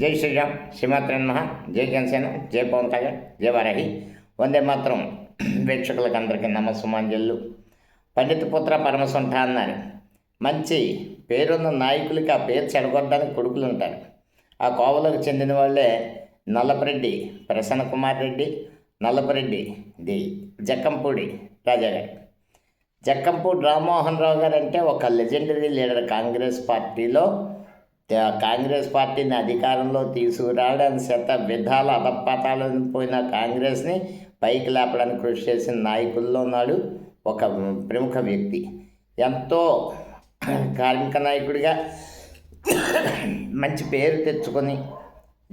జై శ్రీరామ్. శ్రీమాత్రన్ మహా జై జనసేన. జై పవన్ కళ్యాణ్. జై వారాహి. వందే మాత్రం వీక్షకులకు అందరికీ నమస్సుమాంజల్లు పండిత పుత్ర పరమసొంఠ అన్నారు. మంచి పేరున్న నాయకులకి ఆ పేరు చెడగొట్టడానికి కొడుకులు ఉంటారు. ఆ కోవలకు చెందిన వాళ్ళే నల్లపరెడ్డి ప్రసన్న కుమార్ రెడ్డి నల్లపరెడ్డి ది జక్కంపూడి రాజాగారు. జక్కంపూడి రామ్మోహన్ రావు గారు అంటే ఒక లెజెండరీ లీడర్ కాంగ్రెస్ పార్టీలో కాంగ్రెస్ పార్టీని అధికారంలో తీసుకురావడానికి శత విధాల అధపాతాలను పోయిన కాంగ్రెస్ని పైకి లేపడానికి కృషి చేసిన నాయకుల్లో ఉన్నాడు ఒక ప్రముఖ వ్యక్తి. ఎంతో కార్మిక నాయకుడిగా మంచి పేరు తెచ్చుకొని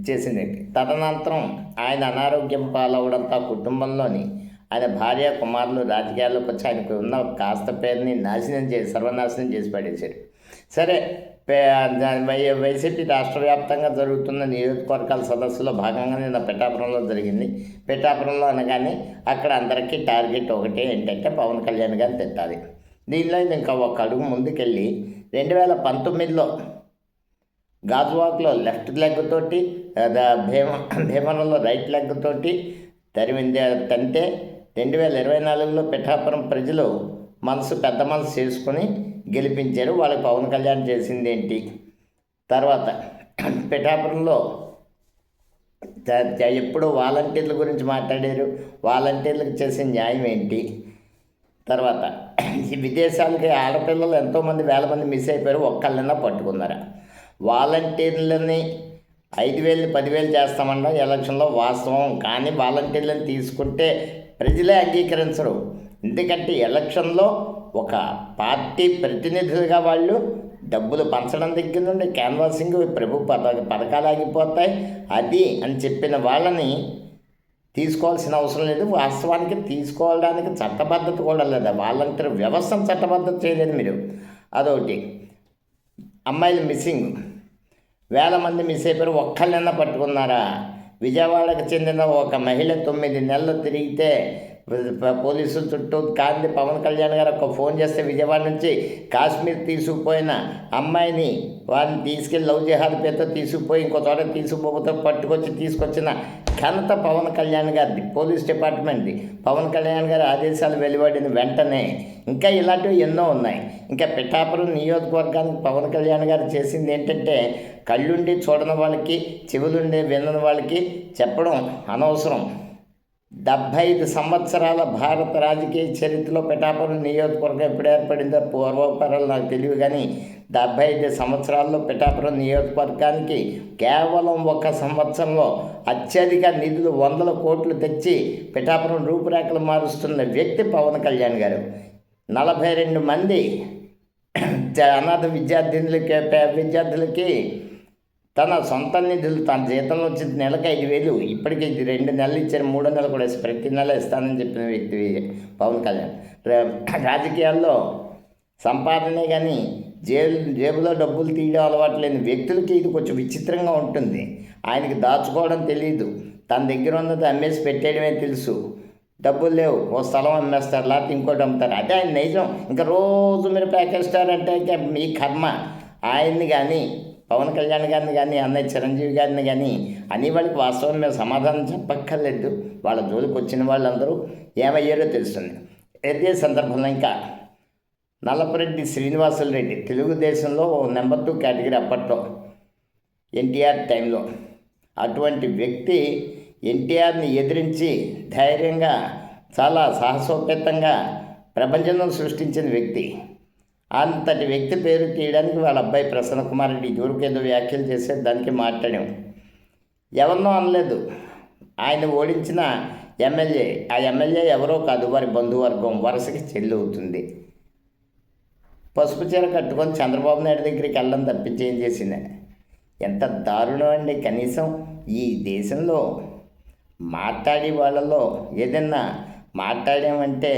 చేసింది తదనంతరం ఆయన అనారోగ్యం పాలవడంతో కుటుంబంలోని ఆయన భార్య కుమారులు రాజకీయాల్లోకి వచ్చి ఆయనకు ఉన్న కాస్త పేరుని నాశనం చేసి సర్వనాశనం చేసి పడేశారు. సరే వైసీపీ రాష్ట్ర వ్యాప్తంగా జరుగుతున్న నియోజకవర్గాల సదస్సులో భాగంగా నిన్న పిఠాపురంలో జరిగింది. పిఠాపురంలో అనగానే అక్కడ అందరికీ టార్గెట్ ఒకటే ఏంటంటే పవన్ కళ్యాణ్ గారిని తిట్టాలి. దీనిలో ఇంకా ఒక అడుగు ముందుకెళ్ళి రెండు వేల పంతొమ్మిదిలో గాజువాక్లో లెఫ్ట్ లెగ్ తోటి భీమ భీమవరంలో రైట్ లెగ్ తోటి తరిమింది తంటే రెండు వేల ఇరవై నాలుగులో పిఠాపురం ప్రజలు మనసు పెద్ద మనసు చేసుకుని గెలిపించారు. వాళ్ళకి పవన్ కళ్యాణ్ చేసింది ఏంటి తర్వాత పిఠాపురంలో ఎప్పుడు వాలంటీర్ల గురించి మాట్లాడారు. వాలంటీర్లకు చేసే న్యాయం ఏంటి? తర్వాత ఈ విదేశాలకి ఆడపిల్లలు ఎంతోమంది వేల మంది మిస్ అయిపోయారు. ఒక్కళ్ళైనా పట్టుకున్నారా? వాలంటీర్లని ఐదు వేలు పదివేలు చేస్తామన్నా ఎలక్షన్లో వాస్తవం. కానీ వాలంటీర్లను తీసుకుంటే ప్రజలే అంగీకరించరు. ఎందుకంటే ఎలక్షన్లో ఒక పార్టీ ప్రతినిధులుగా వాళ్ళు డబ్బులు పంచడం దగ్గర నుండి క్యాన్వాసింగ్ ప్రభు పథ పథకాలు ఆగిపోతాయి. అది అని చెప్పిన వాళ్ళని తీసుకోవాల్సిన అవసరం లేదు. వాస్తవానికి తీసుకోవడానికి చట్టబద్ధత కూడా లేదు. వాళ్ళంతా వ్యవస్థను చట్టబద్ధత చేయలేదు మీరు. అదొకటి. అమ్మాయిలు మిస్సింగ్. వేల మంది మిస్ అయిపోయారు. ఒక్కళ్ళైనా పట్టుకున్నారా? విజయవాడకు చెందిన ఒక మహిళ తొమ్మిది నెలలు తిరిగితే పోలీసుల చుట్టూ కాంతి పవన్ కళ్యాణ్ గారు ఒక ఫోన్ చేస్తే విజయవాడ నుంచి కాశ్మీర్ తీసుకుపోయిన అమ్మాయిని వారిని తీసుకెళ్ళి లవ్ జిహాద్ పేరుతో తీసుకుపోయి ఇంకో చోట తీసుకుపోతే పట్టుకొచ్చి తీసుకొచ్చిన ఘనత పవన్ కళ్యాణ్ గారిది పోలీస్ డిపార్ట్మెంట్ది. పవన్ కళ్యాణ్ గారి ఆదేశాలు వెలువడిన వెంటనే ఇంకా ఇలాంటివి ఎన్నో ఉన్నాయి. ఇంకా పిఠాపురం నియోజకవర్గానికి పవన్ కళ్యాణ్ గారు చేసింది ఏంటంటే కళ్ళుండి చూడని వాళ్ళకి చెవులుండి వినని వాళ్ళకి చెప్పడం అనవసరం. డెబ్భై ఐదు సంవత్సరాల భారత రాజకీయ చరిత్రలో పిఠాపురం నియోజకవర్గం ఎప్పుడు ఏర్పడిందో పూర్వపరాలు నాకు తెలియదు కానీ డెబ్భై ఐదు సంవత్సరాల్లో పిఠాపురం నియోజకవర్గానికి కేవలం ఒక సంవత్సరంలో అత్యధిక నిధులు వందల కోట్లు తెచ్చి పిఠాపురం రూపురేఖలు మారుస్తున్న వ్యక్తి పవన్ కళ్యాణ్ గారు. నలభై రెండు మంది అనాథ విద్యార్థినులకి విద్యార్థులకి తన సొంత నిధులు తన జీతంలో వచ్చిన నెలకు ఐదు వేలు ఇప్పటికీ ఇది రెండు నెలలు ఇచ్చారు మూడో నెలలు కూడా ప్రతి నెల ఇస్తానని చెప్పిన వ్యక్తి పవన్ కళ్యాణ్. రాజకీయాల్లో సంపాదనే కానీ జేబు జేబులో డబ్బులు తీయడం అలవాటు లేని వ్యక్తులకి ఇది కొంచెం విచిత్రంగా ఉంటుంది. ఆయనకి దాచుకోవడం తెలియదు తన దగ్గర ఉన్నది అమ్మేసి పెట్టేయడమే తెలుసు. డబ్బులు లేవు ఓ స్థలం అమ్మేస్తారు లేకపోతే ఇంకోటి అమ్ముతారు. అదే ఆయన నిజం. ఇంకా రోజు మీరు ప్యాకేజ్ స్టార్ అంటే మీ కర్మ. ఆయన్ని కానీ పవన్ కళ్యాణ్ గారిని కానీ అన్నయ్య చిరంజీవి గారిని కానీ అని వాళ్ళకి వాస్తవం మేము సమాధానం చెప్పక్కర్లేదు. వాళ్ళ జోలికి వచ్చిన వాళ్ళందరూ ఏమయ్యారో తెలుస్తుంది. అదే సందర్భంలో ఇంకా నల్లపరెడ్డి శ్రీనివాసులు రెడ్డి తెలుగుదేశంలో నెంబర్ టూ కేటగిరీ అప్పట్లో ఎన్టీఆర్ టైంలో. అటువంటి వ్యక్తి ఎన్టీఆర్ని ఎదిరించి ధైర్యంగా చాలా సాహసోపేతంగా ప్రపంచంలో సృష్టించిన వ్యక్తి. అంతటి వ్యక్తి పేరు తీయడానికి వాళ్ళ అబ్బాయి ప్రసన్న కుమార్ రెడ్డి ఇదివరకు ఏదో వ్యాఖ్యలు చేసే దానికి మాట్లాడాం. ఎవరినో అనలేదు. ఆయన ఓడించిన ఎమ్మెల్యే ఆ ఎమ్మెల్యే ఎవరో కాదు వారి బంధువర్గం వరుసకి చెల్లి అవుతుంది పసుపు చీర కట్టుకొని చంద్రబాబు నాయుడు దగ్గరికి వెళ్ళడం తప్పించి ఏం చేసింది? ఎంత దారుణం అండి కనీసం ఈ దేశంలో మాట్లాడే వాళ్ళలో ఏదన్నా మాట్లాడామంటే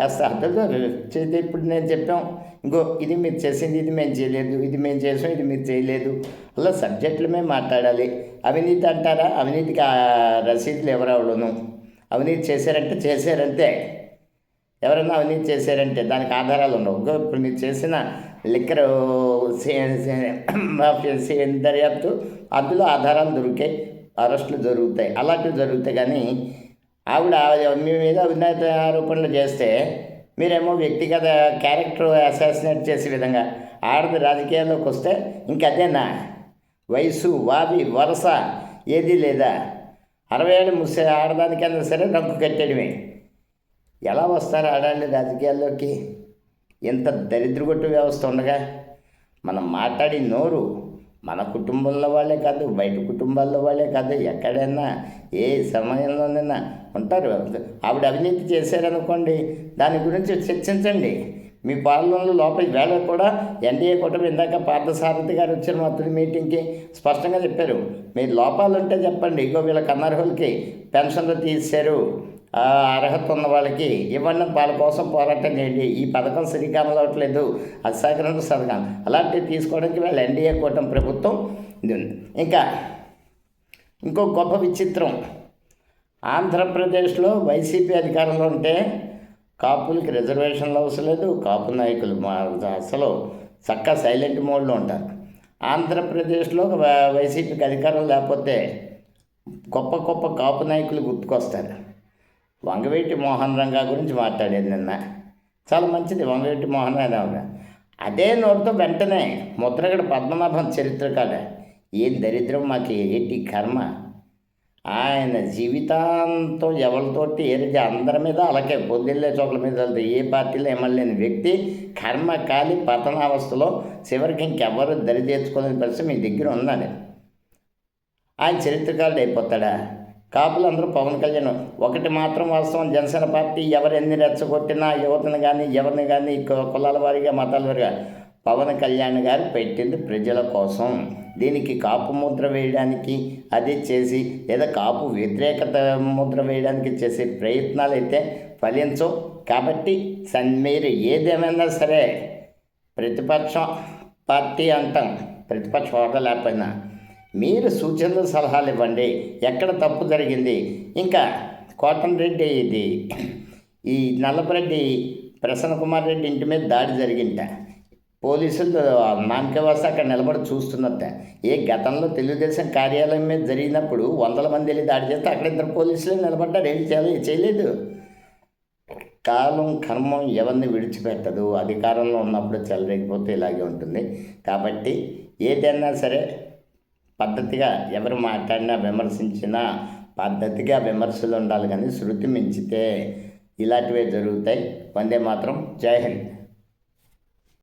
కాస్త అర్థం చేతి ఇప్పుడు నేను చెప్పాం ఇంకో ఇది మీరు చేసింది ఇది మేము చేయలేదు ఇది మేము చేసాం ఇది మీరు చేయలేదు. అలా సబ్జెక్టులు మేము మాట్లాడాలి. అవినీతి అంటారా? అవినీతికి ఆ రసీదులు ఎవరెవడును అవినీతి చేశారంటే చేశారంతే. ఎవరైనా అవినీతి చేశారంటే దానికి ఆధారాలు ఉండవు. ఇప్పుడు మీరు చేసిన లిక్కర్ దర్యాప్తు అందులో ఆధారాలు దొరికాయి అరెస్టులు జరుగుతాయి. అలాంటివి జరుగుతాయి. కానీ ఆవిడ మీ మీద ఉన్నత ఆరోపణలు చేస్తే మీరేమో వ్యక్తిగత క్యారెక్టర్ అసాసినేట్ చేసే విధంగా ఆడది రాజకీయాల్లోకి వస్తే ఇంకదేనా? వయసు వావి వరస ఏది లేదా? అరవై ఏళ్ళు ముసే ఆడదానికైనా సరే రంకు కట్టడమే. ఎలా వస్తారు ఆడాలి రాజకీయాల్లోకి? ఇంత దరిద్రగొట్టు వ్యవస్థ ఉండగా మనం మాట్లాడి నోరు మన కుటుంబంలో వాళ్ళే కాదు బయట కుటుంబాల్లో వాళ్ళే కాదు ఎక్కడైనా ఏ సమయంలోనైనా ఉంటారు. ఆవిడ అవినీతి చేశారనుకోండి దాని గురించి చర్చించండి. మీ పాలనలో లోపలి వేళ కూడా. ఎన్డీఏ కూటమి ఇందాక పార్థసారథి గారు వచ్చిన మొత్తం మీటింగ్కి. స్పష్టంగా చెప్పారు మీరు లోపాలు ఉంటే చెప్పండి ఇగో వీళ్ళకి అనర్హులకి పెన్షన్లు తీశారు అర్హత ఉన్న వాళ్ళకి ఇవ్వండి వాళ్ళ కోసం పోరాటం చేయండి. ఈ పథకం శ్రీకారం అవ్వట్లేదు అది సహకరణ సదకం అలాంటివి తీసుకోవడానికి వాళ్ళు ఎన్డీఏ కూటమి ప్రభుత్వం ఉంది. ఇంకా ఇంకో గొప్ప విచిత్రం. ఆంధ్రప్రదేశ్లో వైసీపీ అధికారంలో ఉంటే కాపులకి రిజర్వేషన్లు అవసరం లేదు కాపు నాయకులు మా అసలు చక్క సైలెంట్ మోడ్లో ఉంటారు. ఆంధ్రప్రదేశ్లో వైసీపీకి అధికారం లేకపోతే గొప్ప గొప్ప కాపు నాయకులు గుర్తుకొస్తారు. వంగవీటి మోహన్ రంగా గురించి మాట్లాడేది నిన్న. చాలా మంచిది వంగవీటి మోహన్ రంగా అదే నోటితో వెంటనే ముద్రగడ పద్మనాభం చరిత్ర కాడ ఏం దరిద్రం మాకు ఏంటి కర్మ? ఆయన జీవితాంతం ఎవరితోటి ఏరితే అందరి మీద అలాగే పొద్దుల్లే చోట్ల మీద వెళ్తే ఏ పార్టీలో ఎమ్మెల్యేని వ్యక్తి కర్మ కాలి పతనావస్థలో చివరికి ఇంకెవరు దరి పరిస్థితి మీ దగ్గర ఉందని. ఆయన చరిత్రకారుడు అయిపోతాడా? కాపులందరూ పవన్ కళ్యాణ్. ఒకటి మాత్రం వాస్తవం జనసేన పార్టీ ఎవరు ఎన్ని రెచ్చగొట్టినా యువతను కానీ ఎవరిని కానీ కు- కులాల వారిగా మతాల వారిగా పవన్ కళ్యాణ్ గారు పెట్టింది ప్రజల కోసం. దీనికి కాపు ముద్ర వేయడానికి అది చేసి లేదా కాపు వ్యతిరేకత ముద్ర వేయడానికి చేసే ప్రయత్నాలు అయితే ఫలించవు కాబట్టి సన్ మీరు ఏదేమైనా సరే ప్రతిపక్షం పార్టీ అంటాం ప్రతిపక్ష హోదా లేకపోయినా మీరు సూచనలు సలహాలు ఇవ్వండి. ఎక్కడ తప్పు జరిగింది? ఇంకా కోటంరెడ్డి ఇది. ఈ నల్లపరెడ్డి ప్రసన్న కుమార్ రెడ్డి ఇంటి మీద దాడి జరిగింట. పోలీసులు నామకే వస్తే అక్కడ నిలబడి చూస్తున్నట్ట. ఏ గతంలో తెలుగుదేశం కార్యాలయం మీద జరిగినప్పుడు వందల మంది వెళ్ళి దాడి చేస్తే అక్కడ ఇద్దరు పోలీసులు నిలబడ్డారు. ఏం చేయాలి చేయలేదు. కాలం కర్మం ఎవరిని విడిచిపెట్టదు. అధికారంలో ఉన్నప్పుడు చెలరేకపోతే ఇలాగే ఉంటుంది. కాబట్టి ఏదైనా సరే పద్ధతిగా ఎవరు మాట్లాడినా విమర్శించినా పద్ధతిగా విమర్శలు ఉండాలి కానీ శృతి మించితే ఇలాంటివే జరుగుతాయి. వందే మాత్రం. జై హింద్.